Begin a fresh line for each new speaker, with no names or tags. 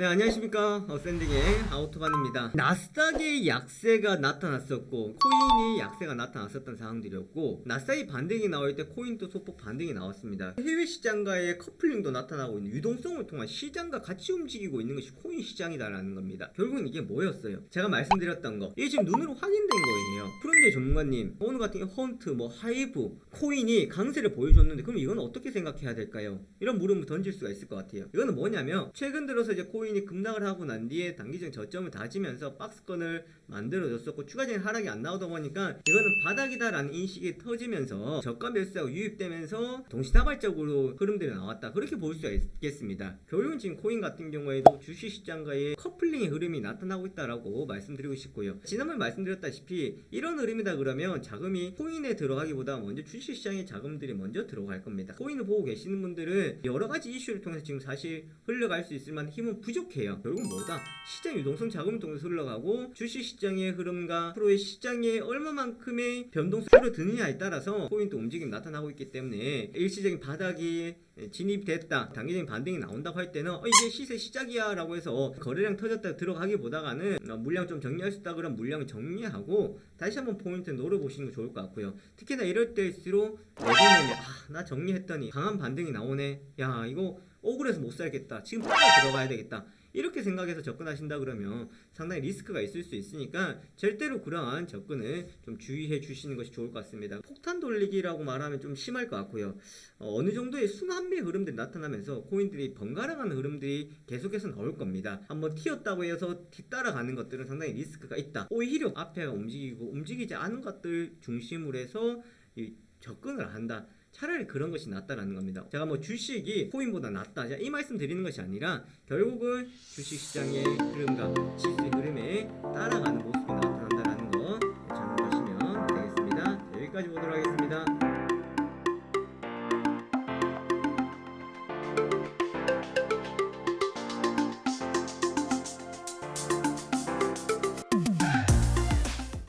네 안녕하십니까. 어, 샌딩의 아우토반입니다. 나스닥의 약세가 나타났었고 코인이 약세가 나타났었던 상황들이었고 나스닥이 반등이 나올 때 코인도 소폭 반등이 나왔습니다. 해외 시장과의 커플링도 나타나고 있는 유동성을 통한 시장과 같이 움직이고 있는 것이 코인 시장이다라는 겁니다. 결국은 이게 뭐였어요? 제가 말씀드렸던 거. 이게 지금 눈으로 확인된 거예요. 프론데 전문가님 오늘 같은 경우 헌트 뭐 하이브 코인이 강세를 보여줬는데 그럼 이건 어떻게 생각해야 될까요? 이런 물음을 던질 수가 있을 것 같아요. 이거는 뭐냐면 최근 들어서 이제 코인 이 급락을 하고 난 뒤에 단기적 저점을 다지면서 박스권을 만들어줬었고 추가적인 하락이 안 나오다 보니까 이거는 바닥이다라는 인식이 터지면서 저가 매수하고 유입되면서 동시다발적으로 흐름들이 나왔다. 그렇게 볼 수가 있겠습니다. 결국은 지금 코인 같은 경우에도 주식시장과의 커플링의 흐름이 나타나고 있다라고 말씀드리고 싶고요. 지난번에 말씀드렸다시피 이런 흐름이다 그러면 자금이 코인에 들어가기보다 먼저 주식시장에 자금들이 먼저 들어갈 겁니다. 코인을 보고 계시는 분들은 여러 가지 이슈를 통해서 지금 사실 흘러갈 수 있을 만한 힘은 부족 해요. 결국 뭐다? 시장 유동성 자금을 통해서 흘러가고 주식 시장의 흐름과 프로의 시장에 얼마만큼의 변동수를 드느냐에 따라서 코인도 움직임이 나타나고 있기 때문에 일시적인 바닥이 진입됐다 단기적인 반등이 나온다고 할 때는 어, 이제 시세 시작이야 라고 해서 거래량 터졌다 들어가기보다는 어, 물량 좀 정리할 수 있다 그러면 물량 정리하고 다시 한번 포인트 노려보시는 게 좋을 것 같고요. 특히나 이럴 때일수록 내년에 아 나 정리했더니 강한 반등이 나오네. 야 이거 억울해서 못 살겠다 지금 빨리 들어가야 되겠다 이렇게 생각해서 접근하신다 그러면 상당히 리스크가 있을 수 있으니까 절대로 그러한 접근을 좀 주의해 주시는 것이 좋을 것 같습니다. 폭탄 돌리기라고 말하면 좀 심할 것 같고요. 어, 느 정도의 순환매 흐름들이 나타나면서 코인들이 번갈아가는 흐름들이 계속해서 나올 겁니다. 한번 튀었다고 해서 뒤따라가는 것들은 상당히 리스크가 있다. 오히려 앞에가 움직이고 움직이지 않은 것들 중심으로 해서 이 접근을 한다. 차라리 그런 것이 낫다라는 겁니다. 제가 뭐 주식이 코인보다 낫다. 자, 이 말씀 드리는 것이 아니라 결국은 주식 시장의 흐름과 지수의 흐름에 따라가는 모습이 나타난다라는 거 참고하시면 되겠습니다. 여기까지 보도록 하겠습니다.